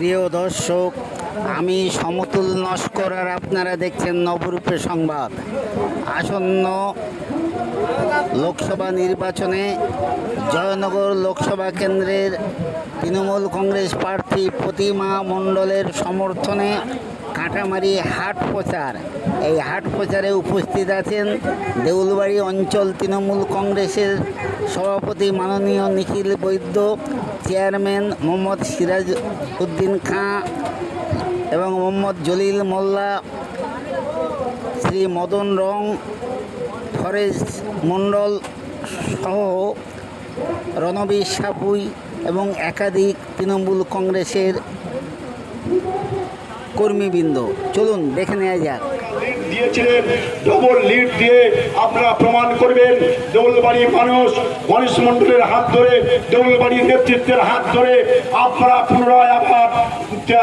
প্রিয় দর্শক, আমি সমতুল নস্কর আর আপনারা দেখছেন নবরূপে সংবাদ। আসন্ন লোকসভা নির্বাচনে জয়নগর লোকসভা কেন্দ্রের তৃণমূল কংগ্রেস প্রার্থী প্রতিমা মণ্ডলের সমর্থনে কাঁটামারি হাট প্রচার। এই হাট প্রচারে উপস্থিত আছেন দেউলবাড়ি অঞ্চল তৃণমূল কংগ্রেসের সভাপতি মাননীয় নিখিল বৈদ্য চেয়ারম্যান মোহাম্মদ সিরাজ উদ্দিন খাঁ এবং মোহাম্মদ জলিল মোল্লা, শ্রী মদন রং ফরেস্ট মণ্ডল সহ রণবীর সাপুই এবং একাধিক তৃণমূল কংগ্রেসের কর্মীবৃন্দ। চলুন দেখে নেওয়া যাক। দিয়েছিলেন। ডবল লিড দিয়ে আপনারা প্রমাণ করবেন। দেউলবাড়ির মানুষ গণেশ মন্ডলের হাত ধরে, দেউলবাড়ির নেতৃত্বের হাত ধরে আপনারা পুনরায় আবার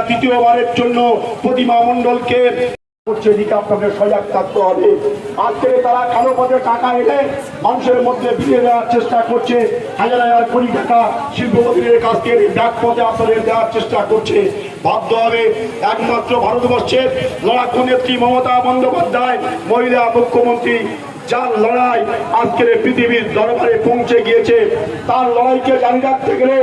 দ্বিতীয়বারের জন্য প্রতিমা মন্ডলকে বন্দ্যোপাধ্যায়, মহিলা মুখ্যমন্ত্রী, যার লড়াই আজকের পৃথিবীর দরবারে পৌঁছে গিয়েছে, তার লড়াইকে জানিয়ে রাখতে গেলে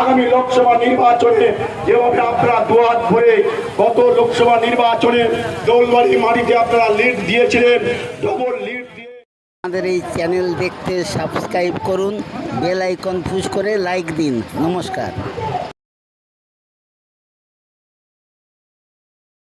আগামী লোকসভা নির্বাচনে যেভাবে আপনারা দুয়ার ভরে গত লোকসভা নির্বাচনে দোলবাড়ি মাটিতে আপনারা লিড দিয়েছিলেন ডবল লিড আমাদের এই চ্যানেল দেখতে সাবস্ক্রাইব করুন বেল আইকন পুশ করে লাইক দিন। নমস্কার।